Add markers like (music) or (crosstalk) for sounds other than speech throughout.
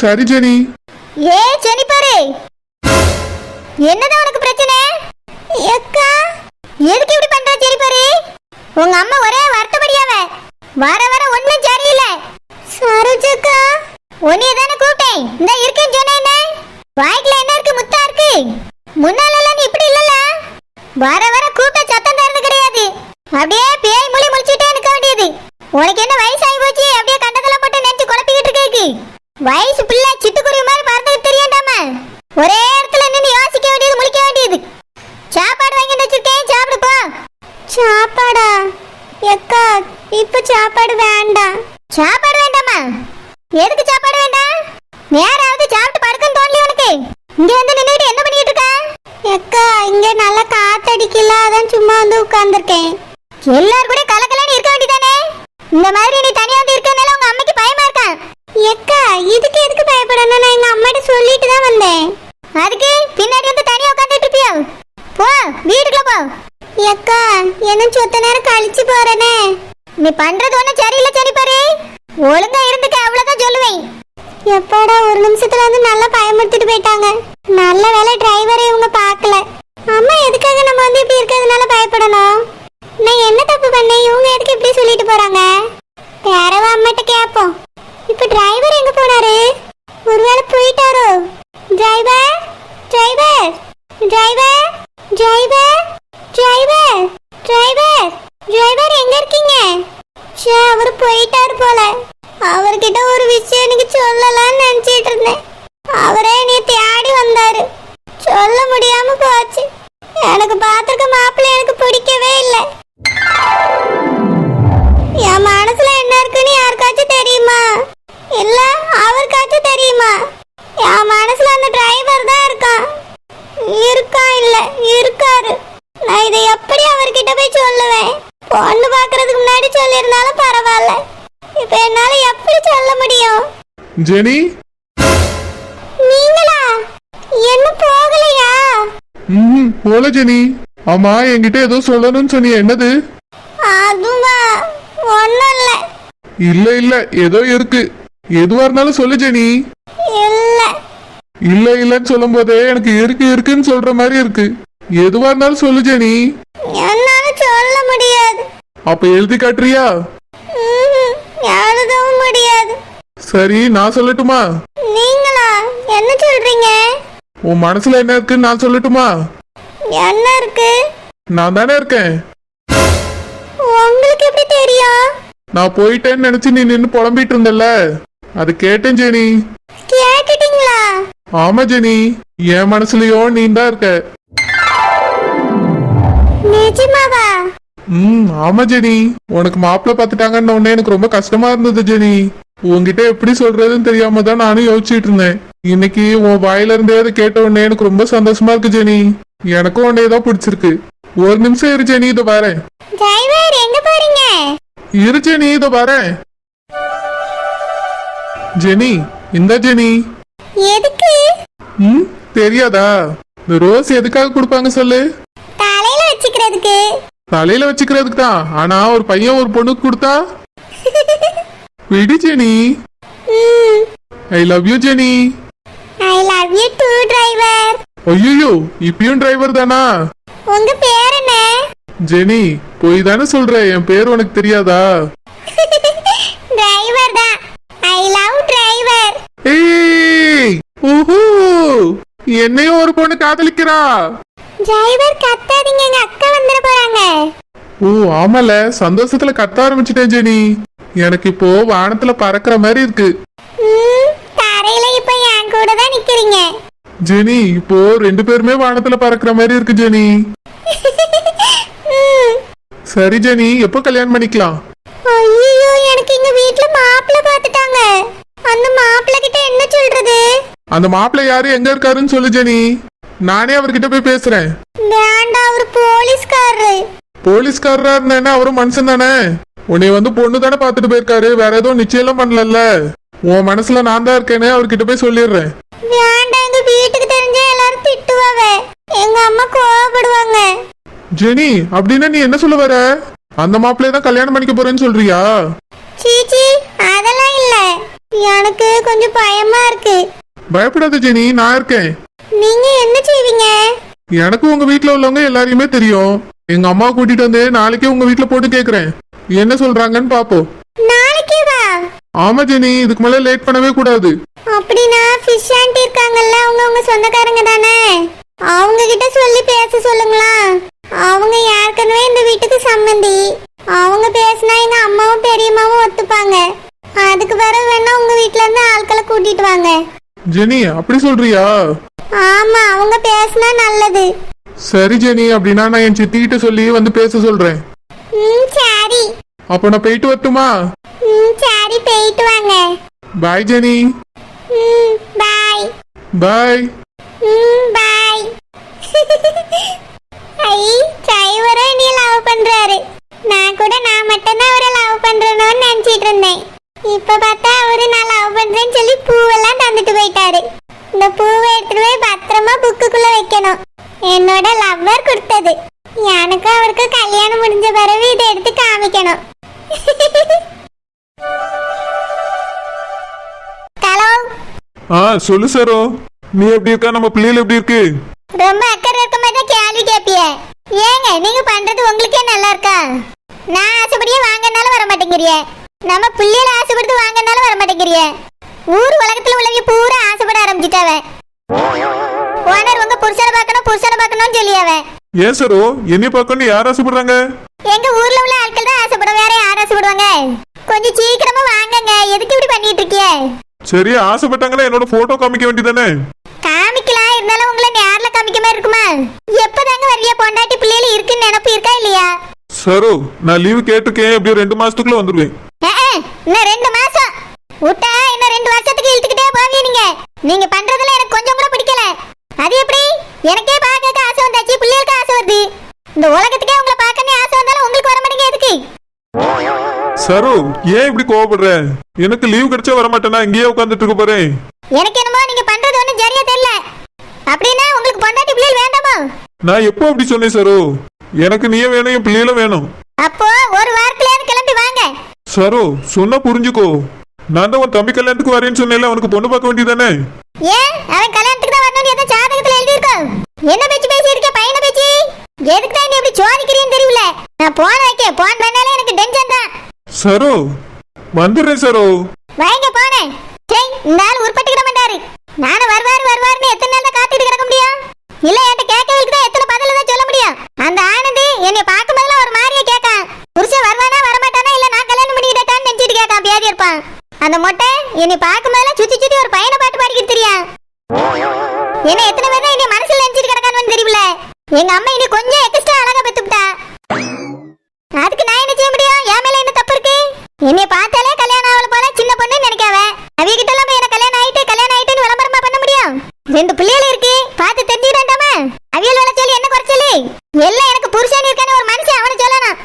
சரி ஜெனி. ஏ ஜெனிபரு என்னதான் உனக்கு பிரச்சனை? எக்கா எதுக்கு இப்படி பண்ற ஜெனிபரு உங்க அம்மா ஒரே வருத்தப்படியாவ. வர வர ஒண்ணும் சரியில்லை. சரோஜக்கா உன்னைய தானே கூப்பிட்டேன். இந்த இருக்கேன்னு சொன்னேன் வாய்க்குல என்ன இருக்கு முத்தா இருக்கு? முன்னால எல்லாம் நீ இப்படி இல்லல வர வர கூப்பிட்ட சத்தம் தரது கிடையாது. அப்படியே பேய் மொழி முழிச்சுட்டே இருக்க வேண்டியது. உனக்கு என்ன வயசாகி போச்சு அப்படியே கண்டதெல்லாம் போட்டு நினைச்சு குழப்பிக்கிட்டு இருக்கேக்கு வயசு பிள்ளை சிட்டுக்குருவி மாதிரி பறந்துக்கு தெரியண்டாம ஒரே இடத்துல நின்று யோசிக்க வேண்டியது முழிக்க வேண்டியது சாப்பாடு வாங்கி வச்சிருக்கேன் சாப்பிடு போ சாப்பாடா எக்கா இப்ப சாப்பாடு வேண்டாம் சாப்பாடு வேண்டாமா எதுக்கு சாப்பாடு வேண்டாம் நேராவது சாப்பிட்டு படுக்கன்னு தோணல உனக்கு இங்க வந்து நின்னுட்டு என்ன பண்ணிட்டு இருக்க அக்கா இங்க நல்லா காத்தடிக்கல அதான் சும்மா வந்து உட்கார்ந்திருக்கேன். எல்லாரும் கூட கலக்கலன்னு இருக்க வேண்டியதானே? இந்த மாதிரி நீ தனியா வந்து இருக்கனால உங்க அம்மைக்கு பயமா இருக்கா? எக்கா இதுக்கு எதுக்கு பயப்படணும்? நான் எங்க அம்மாட்ட சொல்லிட்டு தான் வந்தேன். அதுக்கு பின்னாடி வந்து தனியா உட்கார்ந்துட்டு இருப்பியோ? போ வீட்டுக்குள்ள போ. எக்கா என்ன சொத்த நேரம் கழிச்சு போறேனே. நீ பண்றது ஒண்ணும் சரியில்லை சரி பாரு ஒழுங்கா இருந்துக்க அவ்வளவுதான் சொல்லுவேன். எப்பாடா ஒரு நிமிஷத்துல வந்து நல்லா பயமுறுத்திட்டு போயிட்டாங்க. நல்ல வேலை ட்ரை ஜெனி? நீங்களா? என்ன போகலையா? ம் போல ஜெனி. ஆமா என்கிட்ட ஏதோ சொல்லணும்னு சொன்னியே என்னது? அதுவா? ஒண்ணும் இல்ல இல்ல இல்ல ஏதோ இருக்கு. எதுவா இருந்தாலும் சொல்லு ஜெனி. இல்ல. இல்ல இல்லன்னு சொல்லும் போதே எனக்கு இருக்கு இருக்குன்னு சொல்ற மாதிரி இருக்கு. எதுவா இருந்தாலும் சொல்லு ஜெனி. என்னால சொல்ல முடியாது. அப்ப எழுதி காட்டுறியா? சரி நான் சொல்லட்டுமா? நீங்களா? என்ன சொல்றீங்க? உன் மனசுல என்ன இருக்குன்னு நான் சொல்லட்டுமா? என்ன இருக்கு? நான் தானே இருக்கேன். உங்களுக்கு எப்படி தெரியும் நான் போயிட்டேன்னு நினைச்சு நீ நின்னு புலம்பிட்டு இருந்தல்ல? அது கேட்டேன் ஜெனி. கேட்டுட்டீங்களா? ஆமா ஜெனி. என் மனசுலயும் நீ தான் இருக்க. நிஜமாவா? ம் ஆமா ஜெனி. உனக்கு மாப்பிள்ளை பார்த்துட்டாங்கன்னு உடனே எனக்கு ரொம்ப கஷ்டமா இருந்தது ஜெனி. உன்கிட்ட எப்படி சொல்றதுன்னு தெரியாம தான் நானும் யோசிச்சுட்டு இருந்தேன். இன்னைக்கு உன் வாயில இருந்தே அதை கேட்ட உடனே எனக்கு ரொம்ப சந்தோஷமா இருக்கு ஜெனி. எனக்கும் உன்னைய தான் பிடிச்சிருக்கு. ஒரு நிமிஷம் இரு ஜெனி இதோ வரேன். டிரைவர் எங்க போறீங்க? இரு ஜெனி இதோ வரேன். ஜெனி இந்த ஜெனி. எதுக்கு? ம் தெரியாதா? இந்த ரோஸ் எதுக்காக கொடுப்பாங்க சொல்லு? தலையில வச்சுக்கிறதுக்கு. தலையில வச்சுக்கிறதுக்கு தான் ஆனா ஒரு பையன் ஒரு பொண்ணுக்கு கொடுத்தா? விடு Jenny. I love you Jenny. I love you too driver ஐயோ இப்பயும் டிரைவர் தானா? உங்க பேர் என்ன? ஜெனி போய் தானே சொல்ற. என் பேர் உனக்கு தெரியாதா? டிரைவர் தான். ஐ லவ் டிரைவர் ஏய் ஓஹோ என்னையும் ஒரு பொண்ணு காதலிக்கிறா. டிரைவர் கத்தாதீங்க எங்க அக்கா வந்துட போறாங்க. ஓ ஆமால. சந்தோஷத்துல கத்த ஆரம்பிச்சிட்டேன் ஜெனி. எனக்கு இப்போ வானத்துல பறக்கிற மாதிரி இருக்கு. தரையில இப்ப என் கூட தான் நிக்கிறீங்க. ஜெனி இப்போ ரெண்டு பேருமே வானத்துல பறக்கிற மாதிரி இருக்கு ஜெனி. சரி ஜெனி எப்போ கல்யாணம் பண்ணிக்கலாம்? ஐயோ எனக்கு எங்க வீட்ல மாப்பிள்ளை பார்த்துட்டாங்க அந்த மாப்பிள்ளை கிட்ட என்ன சொல்றது? அந்த மாப்பிள்ளை யாரு? எங்க இருக்காருன்னு சொல்லு ஜெனி. நானே அவர்கிட்ட போய் பேசுறேன். வேண்டாம் அவர் போலீஸ்காரரு. போலீஸ்காரரா இருந்தானே அவரும் மனுஷன் தானே. உன்னை வந்து பொண்ணு தானே பார்த்துட்டு போயிருக்காரு வேற எதுவும் நிச்சயம் பண்ணலல்ல. உன் மனசுல நான் தான் இருக்கேன்னு அவர்கிட்ட போய் சொல்லிடுறேன். வேண்டாம் எங்க வீட்டுக்கு தெரிஞ்சா எல்லாரும் திட்டுவாங்க. எங்க அம்மா கோவப்படுவாங்க. ஜெனி அப்படின்னா நீ என்ன சொல்ல வர? அந்த மாப்பிள்ளைய தான் கல்யாணம் பண்ணிக்க போறேன்னு சொல்றியா? சீச்சி அதெல்லாம் இல்ல. எனக்கு கொஞ்சம் பயமா இருக்கு. பயப்படாத ஜெனி நான் இருக்கேன். நீங்க என்ன செய்வீங்க? எனக்கு உங்க வீட்ல உள்ளவங்க எல்லாரையுமே தெரியும். எங்க அம்மா கூட்டிட்டு வந்து நாளைக்கே உங்க வீட்ல போட்டு கேக்குறேன். என்ன சொல்றாங்கன்னு பாப்போம். நாளைக்கே வா ஆமா ஜெனி. இதுக்கு மேல லேட் பண்ணவே கூடாது. அப்படின்னா ஃபிஷ் ஆண்டி இருக்காங்கல்ல அவங்க உங்க சொந்தக்காரங்க தானே? அவங்க கிட்ட சொல்லி பேச சொல்லுங்களா? அவங்க ஏற்கனவே இந்த வீட்டுக்கு சம்மந்தி. அவங்க பேசினா எங்க அம்மாவும் பெரியம்மாவும் ஒத்துப்பாங்க. அதுக்கு பிறகு வேணா உங்க வீட்ல இருந்து ஆட்களை கூட்டிட்டு வாங்க. ஜெனி அப்படி சொல்றியா? ஆமா அவங்க பேசினா நல்லது. சரி ஜெனி அப்படின்னா நான் என் சித்திகிட்ட சொல்லி வந்து பேச சொல்றேன். ம் சரி. அப்ப நான் போயிட்டு வரட்டுமா? ம் சரி போயிட்டு வாங்க. Bye Jenny. ம் பாய் பாய் ம் பாய் ஐ டிரைவரும் நீ லவ் பண்றாரு. நான் கூட நான் மட்டும்தான் அவரை லவ் பண்றேனோன்னு நினைச்சிட்டு இருந்தேன். இப்ப பார்த்தா அவரு நான் லவ் பண்றேன்னு சொல்லி பூவெல்லாம் தந்துட்டு போயிட்டாரு. இந்த பூவை எடுத்துட்டு போய் பத்திரமா புக்குக்குள்ள வைக்கணும். என்னோட லவ்வர் கொடுத்தது. எனக்கும் அவருக்கு கல்யாணம் முடிஞ்ச பிறகு இதை எடுத்து காமிக்கணும். ஹலோ ஆ சொல்லு சரோ. நீ எப்படி இருக்கா? நம்ம பிள்ளைகள் எப்படி இருக்கு? ரொம்ப அக்கறை இருக்க மாதிரி கேள்வி கேப்பிய. ஏங்க நீங்க பண்றது உங்களுக்கே நல்லா இருக்கா? நான் ஆசைப்படியே வாங்கனாலும் வர மாட்டேங்கிறிய. நம்ம பிள்ளைகளை ஆசைப்படுத்து வாங்கனாலும் வர மாட்டேங்கிறிய. ஊர் உலகத்துல உள்ளவங்க பூரா ஏன் சரோ? என்னைய பார்க்கணும் யார் ஆசைப்படுறாங்க? எங்க ஊர்ல உள்ள ஆட்கள் தான் ஆசைப்படும். வேற யார் ஆசைப்படுவாங்க? கொஞ்சம் சீக்கிரமா வாங்கங்க. எதுக்கு இப்படி பண்ணிட்டு இருக்கிய சரி ஆசைப்பட்டாங்களா என்னோட போட்டோ காமிக்க வேண்டியதானே காமிக்கலாம். இருந்தாலும் உங்களை நேர்ல காமிக்க மாதிரி இருக்குமா? எப்பதாங்க வரியா பொண்டாட்டி பிள்ளைகள் இருக்குன்னு நினப்பு இருக்கா இல்லையா? சரோ நான் லீவு கேட்டிருக்கேன். எப்படியும் ரெண்டு மாசத்துக்குள்ள வந்துருவேன். இன்னும் ரெண்டு மாசம். விட்டா இன்னும் ரெண்டு வருஷத்துக்கு இழுத்துக்கிட்டே போவீங்க நீங்க. நீங்க பண்றதுல எனக்கு கொஞ்சம் கூட பிடிக்கல அது எப்படி எனக்கே பார்க்க ஆசை வந்தாச்சு பிள்ளைகளுக்கு ஆசை வருது இந்த உலகத்துக்கே உங்களை பார்க்கணும் ஆசை வந்தாலும் உங்களுக்கு வர மாட்டேங்க எதுக்கு சரோ ஏன் இப்படி கோவப்படுற? எனக்கு லீவ் கிடைச்சா வர மாட்டேனா இங்கேயே உட்காந்துட்டு இருக்க போறேன். எனக்கு என்னமோ நீங்க பண்றது ஒண்ணும் சரியா தெரியல. அப்படின்னா உங்களுக்கு பொண்டாட்டி பிள்ளைகள் வேண்டாமோ? நான் எப்போ அப்படி சொன்னேன் சரோ? எனக்கு நீயே வேணும் என் பிள்ளைகளும் வேணும். அப்போ ஒரு வாரத்துல கிளம்பி வாங்க. சரோ சொன்னா புரிஞ்சுக்கோ. நான் தான் உன் தம்பி கல்யாணத்துக்கு வரேன்னு சொன்னேன்ல அவனுக்கு பொண்ணு பார்க்க வேண்டியதானே ஏன்? அவன் கல்யாணத்துக்கு தான் வரணும்னு ஏதோ ஜாதகத்துல எழுதி இருக்கும் என்ன பேச்சு பேசி இருக்க பையனை பேச்சு எதுக்கு தான் நீ இப்படி சோதிக்கிறீன்னு தெரியல நான் போன வைக்க போன் பண்ணாலே எனக்கு டென்ஷன் தான் சரோ வந்துடுறேன் சரோ. வாங்க போனேன் சரி இந்த ஆள் உருப்பட்டுக்கிட மாட்டாரு. நானும் வருவாரு வருவாருன்னு எத்தனை நாள் தான் காத்துட்டு கிடக்க முடியும்? இல்ல என்கிட்ட கேட்கறதுக்கு தான் எத்தனை பதில தான் சொல்ல முடியும்? அந்த ஆனந்தி என்னை பார்க்கும் போதெல்லாம் ஒரு மாதிரியே கேட்கான். புருஷன் வருவானா வரமாட்டானா இல்ல நான் கல்யாணம் பண்ணிக்கிட்டேன்னு நினைச்சிட்டு கேட்கான் பேதி இருப்பான். அந்த மொட்டை என்னை பார்க்கும் போதெல்லாம் சுத்தி சுத்தி ஒரு பையனை பாட்டு பாடிக்கிட்டு தெரியா என்ன எத்தனை பேர் தான் என்னை மனசுல நினைச்சிட்டு கிடக்கான்னு தெரியல எங்க அம்மா இனி கொஞ்சம் எக்ஸ்ட்ரா அழகா பெத்துக்கிட்டா அதுக்கு நான் என்ன செய்ய முடியும் என் மேல என்ன தப்பு இருக்கு என்னைய பார்த்தாலே கல்யாணம் ஆகல போல சின்ன பொண்ணு நினைக்காவ அவிய கிட்ட எல்லாம் போய் என்ன கல்யாணம் ஆயிட்டு கல்யாணம் ஆயிட்டுன்னு விளம்பரமா பண்ண முடியும் ரெண்டு பிள்ளைகள் இருக்கு பார்த்து தெரிஞ்சுக்கிட்டாண்டாமா அவியல் வேலை சொல்லி என்ன குறைச்சலி எல்லாம் எனக்கு புருஷன் இருக்கான்னு ஒரு மனுஷன் அவனு சொல்லணும்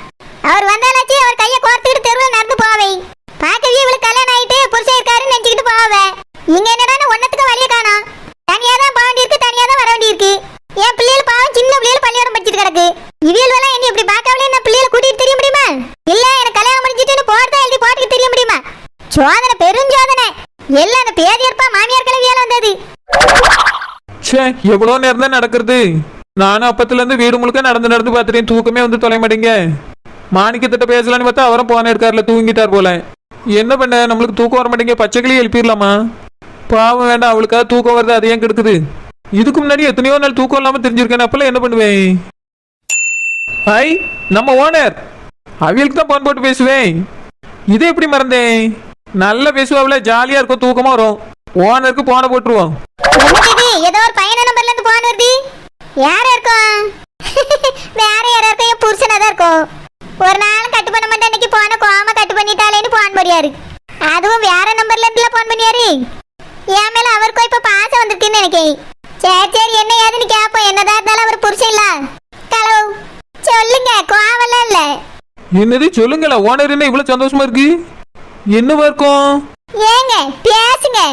அவர் வந்தாலாச்சு அவர் கையை கோர்த்துக்கிட்டு தெருவில் நடந்து போவை பார்க்கவே இவளுக்கு கல்யாணம் ஆயிட்டு புருஷன் இருக்காருன்னு நினைச்சுக்கிட்டு போவாவ இங்க என்னடா ஒன்னத்துக்கு வழிய காணோம் தனியா தான் போக வேண்டியிருக்கு தனியா தான் வர வேண்டியிருக்கு என் பிள்ளைகள் பாவம் சின்ன பிள்ளைகள் பள்ளியோடம் படிச்சிட்டு கிடக்கு இவியல் வேலை என்ன இப்படி பார்க்காமலே நான் பிள்ளைகளை கூட்டிட்டு தெரிய முடியுமா இல்ல எனக்கு கல்யாணம் முடிஞ்சிட்டு போறதா எழுதி போட்டுக்கு தெரிய முடியுமா சோதனை பெரும் சோதனை எல்லாம் அந்த பேதியற்பா மாமியார் கிளவியால வந்தது ச்சே எவ்வளோ நேரம் தான் நடக்கிறது? நானும் அப்பத்துல இருந்து வீடு முழுக்க நடந்து நடந்து பார்த்துட்டேன். தூக்கமே வந்து தொலை மாட்டேங்க மாணிக்கத்திட்ட பேசலான்னு பார்த்தா அவரும் போன எடுக்காருல தூங்கிட்டார் போல. என்ன பண்ண? நம்மளுக்கு தூக்கம் வர மாட்டேங்க பச்சைக்கிளி எழுப்பிடலாமா? பாவம் வேண்டாம். அவளுக்காக தூக்கம் வருது அது ஏன் கெடுக்குது. இதுக்கு முன்னாடி எத்தனையோ நாள் தூக்கம் இல்லாம தெரிஞ்சிருக்கேன். அப்பெல்லாம் என்ன பண்ணுவேன்? ஐ நம்ம ஓனர். அவளுக்கு தான் போன் போட்டு பேசுவேன். இதை எப்படி மறந்தேன்? நல்லா பேசுவாவில் ஜாலியா இருக்கும். தூக்கமா வரும். ஓனருக்கு போன போட்டுருவோம் ஏதோ ஒரு பையன நம்பர்ல இருந்து போன் வருது? யாரா இருக்கும்? (laughs) வேற யாரா இருக்கும்? என் புருஷனா தான் இருக்கும். ஒரு நாள் கட்டு பண்ண மாட்டேன். இன்னைக்கு போன கோம கட்டு பண்ணிட்டாலேன்னு போன் பண்ணியாரு. அதுவும் வேற நம்பர்ல இருந்துல போன் பண்ணியாரு. என் மேல அவருக்கும் இப்ப பாசம் வந்திருக்குன்னு நினைக்கிறேன். சரி சரி என்ன ஏதுன்னு கேப்போம். என்னதான் இருந்தாலும் அவர் புருஷன் இல்ல. ஹலோ சொல்லுங்க. கோவலாம் இல்ல. என்னது? சொல்லுங்களா ஓனர் என்ன இவ்வளவு சந்தோஷமா இருக்கு? என்னவா இருக்கும்? ஏங்க பேசுங்க.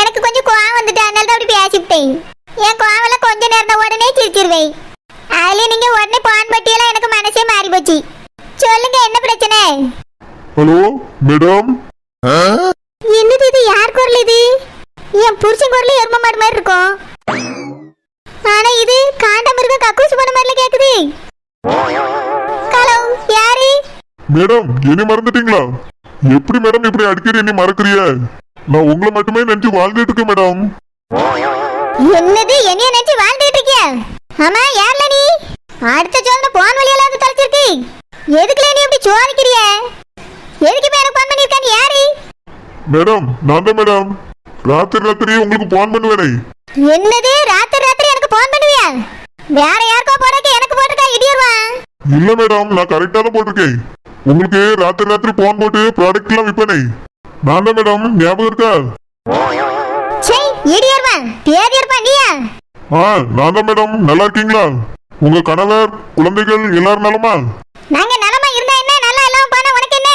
எனக்கு கொஞ்சம் கோவம் வந்துட்டு அதனால தான் அப்படி பேசிவிட்டேன். என் கோவம்ல கொஞ்ச நேரம் உடனே சிரிச்சிருவேன். அதுல நீங்க உடனே பான் பட்டியெல்லாம் எனக்கு மனசே மாறி போச்சு சொல்லுங்க என்ன பிரச்சனை? Hello madam? என்னது இது? என் புருஷன் குரல் எரும மாடு மாதிரி இருக்கும். ஆனா இது காண்டம் இருக்க கக்கூசு பண்ண மாதிரில கேக்குது. ஹலோ யாரு? மேடம் என்னை மறந்துட்டீங்களா? எப்படி மேடம் இப்படி அடிக்கடி என்னை மறக்கறிய நான் உங்களை மட்டுமே நினைச்சு வாழ்ந்துட்டு இருக்கேன் மேடம். என்னது? என்னைய நினைச்சு வாழ்ந்துட்டு இருக்கியா? ஆமா யார்ல நீ? அடுத்த சோதனை போன் வழியில வந்து தொலைச்சிருக்கு. எதுக்குல நீ இப்படி சோதிக்கிறிய? எதுக்கு எனக்கு போன் பண்ணிருக்கான்னு யாரு? மேடம் நான் தான் மேடம். ராத்திரி ராத்திரி உங்களுக்கு போன் பண்ணுவேனே. என்னது? ராத்திரி ராத்திரி எனக்கு போன் பண்ணுவியா? வேற யாருக்கோ போறக்கு எனக்கு போட்டுக்கா இடியர்வா இல்ல மேடம் நான் கரெக்டா தான் போட்டிருக்கேன். உங்களுக்கு ராத்திரி ராத்திரி போன் போட்டு ப்ராடக்ட் எல்லாம் விற்பேனே. நான் தான் மேடம் ஞாபகம் இருக்கா? ஆ நான் தான் மேடம் நல்லா இருக்கீங்களா? உங்க கணவர் குழந்தைகள் எல்லாரும் நலமா? நாங்க நலமா இருந்தா என்ன நல்லா இல்லாம போனா உனக்கு என்ன?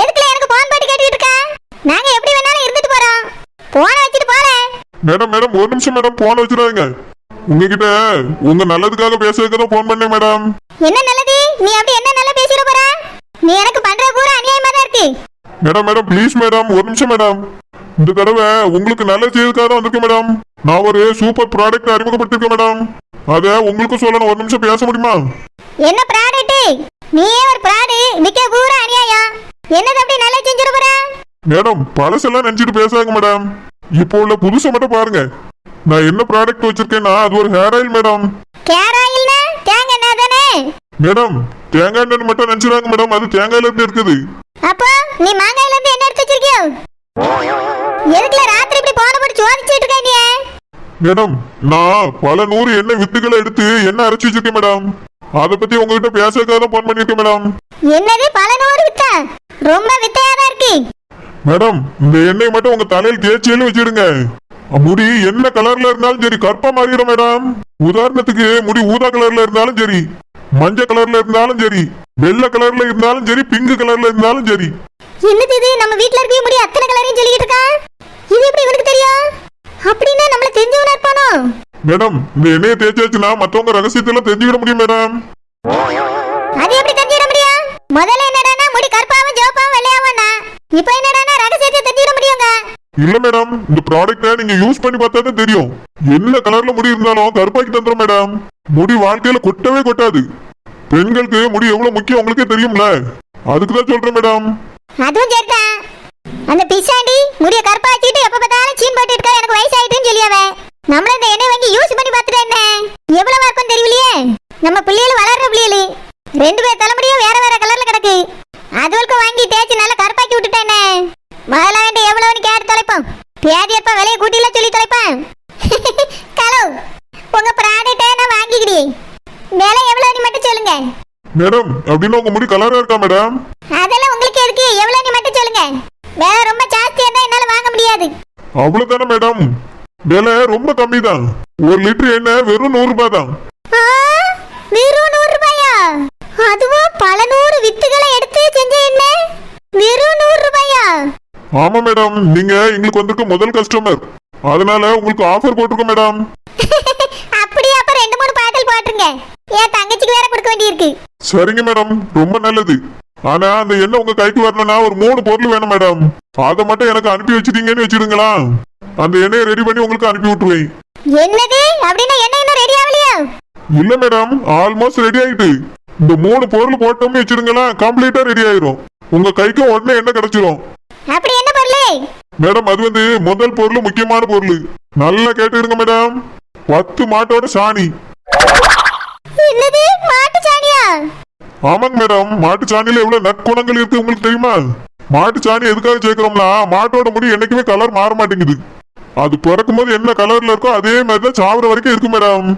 எதுக்குல எனக்கு போன் போட்டு கேட்டுக்கிட்டு இருக்கா? நாங்க எப்படி வேணாலும் இருந்துட்டு போறோம். போன வச்சுட்டு போறேன் மேடம் மேடம் ஒரு நிமிஷம் மேடம் போன் வச்சிடாதீங்க. உங்ககிட்ட உங்க நல்லதுக்காக பேசுறதுக்கு தான் போன் பண்ணேன் மேடம். என்ன நல்லது? நீ அப்படி என்ன நல்லா பேசிட போற? நீ எனக்கு பண்ற பூரா அநியாயமா மேடம் மேடம் ப்ளீஸ் மேடம் ஒரு நிமிஷம் மேடம். இந்த தடவை உங்களுக்கு நல்ல செய்திக்காக தான் வந்திருக்கேன் மேடம். நான் ஒரு சூப்பர் ப்ராடக்ட் அறிமுகப்படுத்திருக்கேன் மேடம். அதை உங்களுக்கு சொல்லணும் ஒரு நிமிஷம் பேச முடியுமா? என்ன ப்ராடக்ட் நீயே ஒரு ப்ராடு விக்க பூரா அநியாயம். என்னது அப்படி நல்லா செஞ்சிட போற? மேடம் பழசெல்லாம் நினைச்சிட்டு பேசாங்க மேடம். இப்போ உள்ள புதுசை மட்டும் பாருங்க. நான் என்ன ப்ராடக்ட் வச்சிருக்கேன்னா அது ஒரு ஹேர் ஆயில் மேடம். கேர் ஆயில்னா தேங்காய் எண்ணெய் தானே? மேடம் தேங்காய் எண்ணெய் மட்டும் நினைச்சிடாங்க மேடம். அது தேங்காயில இருந்து இருக்குது? அப்போ நீ மாங்காயில இருந்து என்ன எடுத்து வச்சிருக்கியோ? எதுக்குல ராத்திரி இப்படி போன போட்டு சோதிச்சுட்டு இருக்க நீ? மேடம் நான் பல நூறு எண்ணெய் வித்துக்களை எடுத்து எண்ணெய் அரைச்சு வச்சிருக்கேன் மேடம். அதை பத்தி உங்ககிட்ட பேசுறதுக்காக தான் போன் பண்ணிருக்கேன் மேடம். என்னது பல நூறு வித்தா? ரொம்ப வித்தையா தான் இருக்கு. மேடம் இந்த எண்ணெய் மட்டும் உங்க தலையில் தேய்ச்சியில வச்சிடுங்க. முடி என்ன கலர்ல இருந்தாலும் சரி கற்பா மாறிடும் மேடம். உதாரணத்துக்கு முடி ஊதா கலர்ல இருந்தாலும் சரி மஞ்சள் கலர்ல இருந்தாலும் சரி வெள்ளை கலர்ல இருந்தாலும் சரி பிங்க் கலர்ல இருந்தாலும் சரி. என்னது இது? நம்ம வீட்ல இருக்க முடி அத்தனை கலரையும் சொல்லிக்கிட்டு இருக்கா? இது எப்படி இவனுக்கு தெரியும்? அப்படின்னா நம்மள தெரிஞ்சவனா இருப்பானோ? மேடம் இந்த எண்ணெயை தேய்ச்சாச்சுன்னா மத்தவங்க ரகசியத்தெல்லாம் தெரிஞ்சுக்கிட முடியும் மேடம். அது எப்படி தெரிஞ்சிட முடியும்? முதல்ல என்னடானா முடி கருப்பாவும் ஜோப்பாவும் வெள்ளையாவும்னா இப்போ என்னடானா ரகசியத்தை தெரிஞ்சிட முடியுங்க. இல்ல மேடம். இந்த ப்ராடக்ட்டை நீங்க யூஸ் பண்ணி பார்த்தா தான் தெரியும். என்ன கலர்ல முடி இருந்தாலும் கருப்பாக்கி தந்துடும் மேடம். முடி வாழ்க்கையில கொட்டவே கொட்டாது. பெண்களுக்கு முடி எவ்வளவு முக்கியம் உங்களுக்கே தெரியும்ல? அதுக்கு தான் சொல்றேன் மேடம் அதுவும் சரிதான் அந்த பிசாண்டி முடிய கருப்பா எப்ப பார்த்தாலும் சீன் போட்டு இருக்கா எனக்கு வயசாயிட்டுன்னு சொல்லியாவே நம்மள இந்த எண்ணெய் வாங்கி யூஸ் பண்ணி பார்த்துட்டு என்ன எவ்வளவு இருக்கும் தெரியலையே நம்ம பிள்ளைகள் வளர்ற பிள்ளைகள் ரெண்டு பேர் தலைமுடியும் வேற வேற கலர்ல கிடக்கு அதுவளுக்கு வாங்கி தேய்ச்சி நல்லா கருப்பாக்கி விட்டுட்டேனே முதல்ல வேண்டிய எவ்வளவுன்னு கேட்டு தொலைப்போம் பேதியப்ப விலையை கூட்டில சொல்லி தொலைப்பேன் கலோ உங்க ப்ராடக்ட்டை நான் வாங்கிக்கிடி விலை எவ்வளவுன்னு மட்டும் சொல்லுங்க மேடம் அப்படின்னு உங்க முடி கலரா இருக்கா மேடம் அதெல்லாம் உங்களுக்கு எதுக்கு எவ்வளவு நீ மட்டும் சொல்லுங்க வேற ரொம்ப ஜாஸ்தியா இருந்தா என்னால வாங்க முடியாது அவ்வளவுதானே மேடம் விலை ரொம்ப கம்மி தான் ஒரு லிட்டர் எண்ணெய் வெறும் நூறு ரூபாய் தான். வெறும் நூறு ரூபாயா? அதுவும் பல நூறு வித்துகளை எடுத்து செஞ்ச என்ன வெறும் நூறு ரூபாயா? ஆமா மேடம் நீங்க எங்களுக்கு வந்திருக்க முதல் கஸ்டமர் அதனால உங்களுக்கு ஆஃபர் போட்டிருக்கோம் மேடம் (laughs) அப்படியே அப்ப ரெண்டு மூணு பாட்டில் போட்டுருங்க. என் தங்கச்சிக்கு வேற கொடுக்க வேண்டியிருக்கு. சரிங்க மேடம் ரொம்ப நல்லது. ஆனா அந்த எண்ணெய் உங்க கைக்கு வரணும்னா ஒரு மூணு பொருள் வேணும் மேடம் அதை மட்டும் எனக்கு அனுப்பி வச்சிட்டீங்கன்னு வச்சிடுங்களா? அந்த எண்ணெயை ரெடி பண்ணி உங்களுக்கு அனுப்பி விட்டுருவேன். என்னது? அப்படின்னா என்ன இன்னும் ரெடி ஆகலையா? இல்ல மேடம் ஆல்மோஸ்ட் ரெடி ஆயிட்டு. இந்த மூணு பொருள் போட்டோம்னு வச்சிடுங்களா கம்ப்ளீட்டா ரெடி ஆயிரும். உங்க கைக்கு உடனே எண்ணெய் கிடைச்சிரும். அப்படி என்ன பொருள்? மேடம் அது வந்து முதல் பொருள் முக்கியமான பொருள். நல்லா கேட்டுடுங்க மேடம் பத்து மாட்டோட சாணி. என்னது? ஆமாங்க மேடம் மாட்டு சாணியில எவ்வளவு நற்குணங்கள் இருக்கு உங்களுக்கு தெரியுமா? மாட்டு சாணி எதுக்காக சேர்க்கிறோம்னா மாட்டோட முடி என்னைக்குமே கலர் மாற மாட்டேங்குது. அது பிறக்கும் போது என்ன கலர்ல இருக்கோ அதே மாதிரி தான் சாவுற வரைக்கும் இருக்கு மேடம்.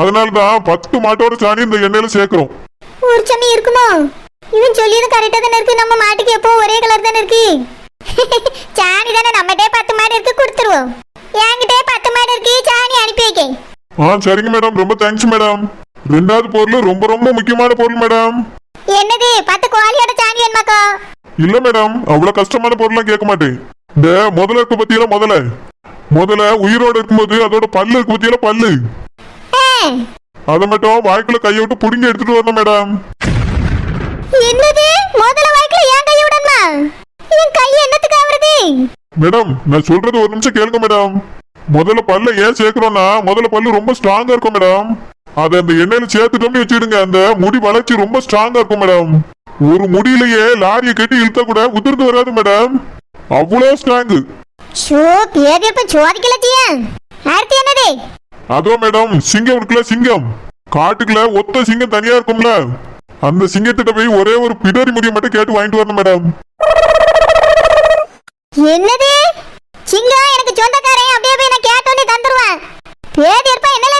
அதனால தான் பத்து மாட்டோட சாணி இந்த எண்ணெயில சேர்க்கிறோம். ஒரு சமயம் இருக்குமோ? இவன் சொல்லியது கரெக்டா தானே இருக்கு. நம்ம மாட்டுக்கு எப்போ ஒரே கலர் தானே இருக்கு. (laughs) சாணி தானே நம்மகிட்டே பத்து மாடு இருக்கு கொடுத்துருவோம். என்கிட்டே பத்து மாடு இருக்கு. சாணி அனுப்பி வைக்க ஆ சரிங்க மேடம். ரொம்ப தேங்க்ஸ் மேடம். ரெண்டாவது பொருள் ரொம்ப ரொம்ப முக்கியமான பொருள் மேடம் என்னது? பத்து கோழியோட சாணி வேணுமாக்கோ இல்ல மேடம் அவ்வளவு கஷ்டமான பொருள்லாம் கேட்க மாட்டேன். இந்த முதல்ல இருக்க பத்தியில முதல்ல. முதல்ல உயிரோட இருக்கும்போது அதோட பல்லு இருக்கு பத்தியில பல்லு. அதை மட்டும் வாய்க்குள்ள கையை விட்டு புடுங்கி எடுத்துட்டு வரணும் மேடம் என்னது? முதல்ல வாய்க்குல என் கையை விடணுமா? என் கை என்னத்துக்கு ஆவறது? மேடம் நான் சொல்றது ஒரு நிமிஷம் கேளுங்க மேடம் முதல்ல பல்ல ஏன் சேர்க்கிறோம்னா முதல்ல பல்லு ரொம்ப ஸ்ட்ராங்கா இருக்கும் மேடம் அதை அந்த எண்ணெயில சேர்த்துட்டோம்னு வச்சுடுங்க அந்த முடி வளர்ச்சி ரொம்ப ஸ்ட்ராங்கா இருக்கும் மேடம் ஒரு முடியிலேயே லாரியை கட்டி இழுத்தா கூட உதிர்ந்து வராது மேடம் அவ்வளோ ஸ்ட்ராங்கு ஷோ பேதி இப்ப சோதிக்கலச்சியா அடுத்து என்னது? அதோ மேடம் சிங்கம் இருக்குல்ல சிங்கம். காட்டுக்குள்ள ஒத்த சிங்கம் தனியா இருக்கும்ல. அந்த சிங்கத்திட்ட போய் ஒரே ஒரு பிடரி முடிய மட்டும் கேட்டு வாங்கிட்டு வரணும் மேடம் என்னது? சிங்கம் எனக்கு சொந்தக்காரன் அப்படியே போய் நான் கேட்டோன்னே தந்துருவேன். பேதி இருப்பா என்னல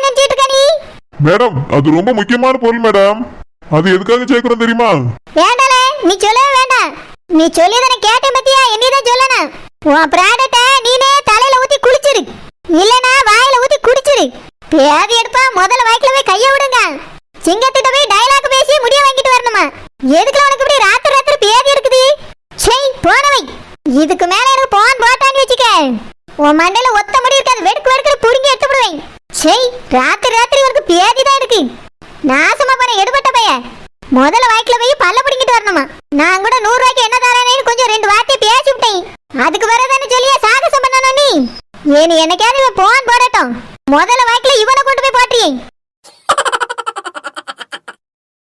மேடம் அது ரொம்ப முக்கியமான பொருள் மேடம். அது எதுக்காக சேர்க்கிறோம் தெரியுமா? வேண்டாலே நீ சொல்லவே வேண்டாம். நீ சொல்லி சொல்லியதை கேட்ட பத்தியா? என்னதான் சொல்லணும் உன் ப்ராடக்ட நீனே தலையில ஊத்தி குளிச்சிரு. இல்லனா வாயில ஊத்தி குடிச்சிரு. பேதி எடுப்பா முதல்ல வாய்க்குல போய் கைய விடுங்க. சிங்கத்திட்ட போய் டயலாக் பேசி முடிய வாங்கிட்டு வரணுமா? எதுக்குல உனக்கு இப்படி ராத்திரி ராத்திரி பேதி இருக்குது? செய் போனவை. இதுக்கு மேல எனக்கு போன் போட்டான்னு வச்சுக்க உன் மண்டையில ஒத்த முடி இருக்காது. வெடுக்கு வெடுக்கு புடுங்கி எடுத்து விடுவேன். செய் ராத்திரி ராத்திரி பேதி தான் இருக்கு நாசமா போன எடுபட்ட பையன். முதல்ல வாய்க்குல போய் பல்ல பிடிங்கிட்டு வரணுமா? நான் கூட நூறு ரூபாய்க்கு என்ன தரேன்னு கொஞ்சம் ரெண்டு வார்த்தை பேசி விட்டேன். அதுக்கு வரதானே சொல்லியா சாகசம் பண்ணணும் நீ? ஏன்னு என்னைக்காவது